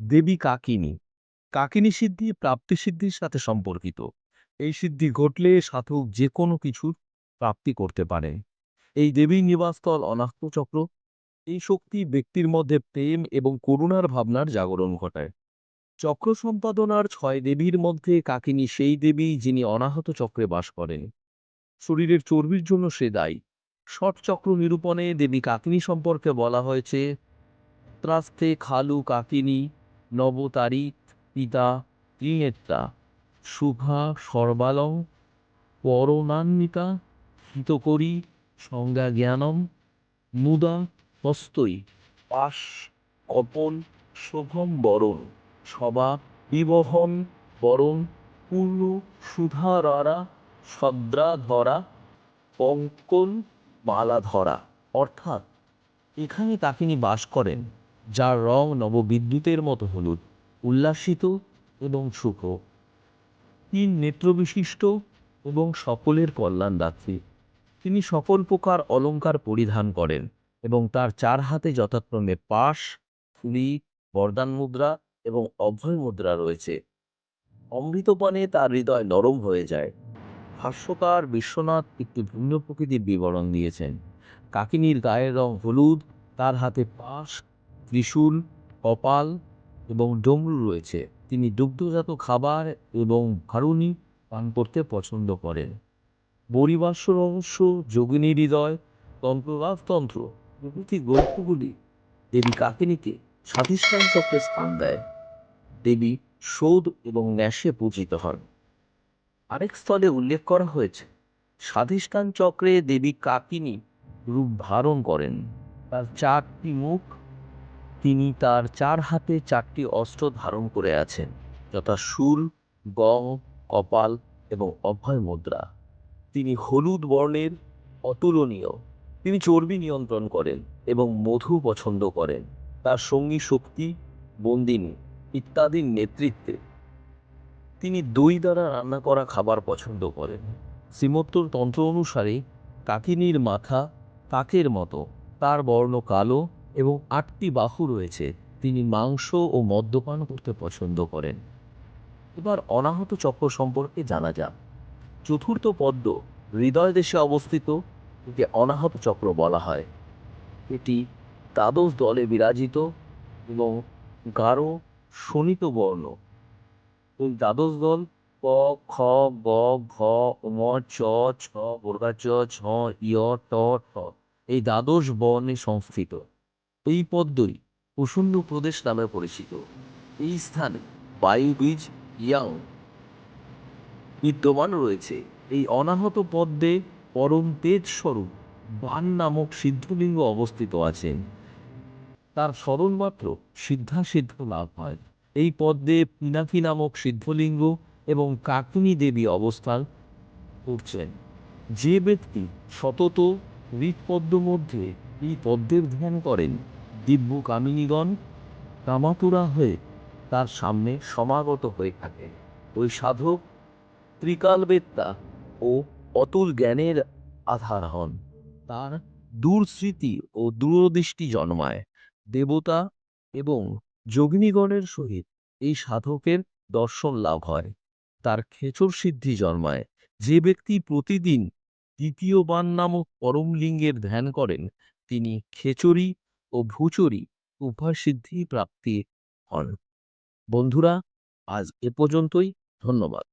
দেবী কাকিনী। কাকিনী সিদ্ধি প্রাপ্তি সিদ্ধির সাথে সম্পর্কিত। এই সিদ্ধি ঘটলে সাধক যে কোনো কিছুর প্রাপ্তি করতে পারে। এই দেবীর নিবাসস্থল অনাহত চক্র এই শক্তি ব্যক্তির মধ্যে প্রেম এবং করুণার ভাবনার জাগরণ ঘটায়। চক্র সম্পাদনার ছয় দেবীর মধ্যে কাকিনী সেই দেবী যিনি অনাহত চক্রে বাস করেন। শরীরের চর্বির জন্য সে দায়ী। ষট চক্র নিরূপণে দেবী কাকিনী সম্পর্কে বলা হয়েছে, ত্রাস্তে খালু কাকিনী। নবতারিত পিতা ত্রিনেত্রা শুভা সর্বালং পরনান্বিতা হিতকরী সংজ্ঞা জ্ঞানম মুদা হস্তই পাশ কপন শোভম বরণ সবা বিবহন বরণ পূর্ণ সুধারারা সদ্রা ধরা পঙ্কন মালা ধরা অর্থাৎ এখানে কাকিনী বাস করেন যার রং নববিদ্যুতের মতো হলুদ, উল্লাসিত এবং সুখ তিন নেত্রবিশিষ্ট এবং সকলের কল্যাণদাত্রী। তিনি সকল প্রকার অলংকার পরিধান করেন এবং তার চার হাতে যথাক্রমে পাশ ফুলি বরদান মুদ্রা এবং অভয় মুদ্রা রয়েছে। অমৃতপানে তার হৃদয় নরম হয়ে যায়। ভাষ্যকার বিশ্বনাথ একটি ভিন্ন প্রকৃতির বিবরণ দিয়েছেন। কাকিনীর গায়ের রং হলুদ, তার হাতে পাশ ত্রিশূল, কপাল এবং ডমরু রয়েছে। তিনি দুগ্ধজাত খাবার এবং ভারুণী পান করতে পছন্দ করেন। বরিবাস্য রহস্য, যোগিনী হৃদয় তন্ত্ররাজতন্ত্র প্রভৃতি গল্পগুলি দেবী কাকিনীকে স্বাধিষ্ঠান চক্রে স্থান দেয়। দেবী সৌদ এবং ন্যাসে পূজিত হন। আরেক স্থলে উল্লেখ করা হয়েছে, স্বাধিষ্ঠান চক্রে দেবী কাকিনী রূপ ধারণ করেন। তার চারটি মুখ তিনি তার চার হাতে চারটি অস্ত্র ধারণ করে আছেন, যথা শূল গং, কপাল এবং অভয় মুদ্রা। তিনি হলুদ বর্ণের, অতুলনীয়। তিনি চর্বি নিয়ন্ত্রণ করেন এবং মধু পছন্দ করেন। তার সঙ্গী শক্তি, বন্দিনী ইত্যাদির নেতৃত্বে তিনি দই দ্বারা রান্না করা খাবার পছন্দ করেন। শ্রীমত্তর তন্ত্র অনুসারে কাকিনীর মাথা কাকের মতো। তার বর্ণ কালো এবং আটটি বাহু রয়েছে, তিনি মাংস ও মদ্যপান করতে পছন্দ করেন। এবার অনাহত চক্র সম্পর্কে জানা যাক। চতুর্থ পদ্ম হৃদয় দেশে অবস্থিত, একে অনাহত চক্র বলা হয়। এটি দ্বাদশ দলে বিরাজিত এবং গাঢ় শোণিত বর্ণ। এই দ্বাদশ দল ক, খ, গ, ঘ, ম, চ, ছ বর্গা চ ছ ইয় ট এই দ্বাদশ বর্ণে সংস্থিত। এই পদ্মই প্রসন্ন প্রদেশ নামে পরিচিত। এই স্থানে বায়ু বীজ ইয়াং বিদ্যমান রয়েছে। এই অনাহত পদ্মে পরম তেজ স্বরূপ বান নামক সিদ্ধলিঙ্গ অবস্থিত আছেন তার স্মরণমাত্র সিদ্ধাসিদ্ধ লাভ হয়। এই পদ্মে পিনাকি নামক সিদ্ধলিঙ্গ এবং কাকিনী দেবী অবস্থান করছেন। যে ব্যক্তি সতত হৃৎপদ্ম মধ্যে এই পদ্মের ধ্যান করেন দিব্য কামিনীগণ কামাতুরা হয়ে তার সামনে সমাগত হয়ে থাকে। ওই সাধক ত্রিকালবেত্তা ও অতুল জ্ঞানের আধার হন তার দূরস্মৃতি ও দূরদৃষ্টি জন্মায়। দেবতা এবং যোগিনীগণের সহিত এই সাধকের দর্শন লাভ হয়। তার খেচর সিদ্ধি জন্মায়। যে ব্যক্তি প্রতিদিন দ্বিতীয় বান নামক পরমলিঙ্গের ধ্যান করেন, তিনি খেচরি ও ভূচুরি উভয় সিদ্ধি প্রাপ্তি হন বন্ধুরা আজ এ পর্যন্তই। ধন্যবাদ।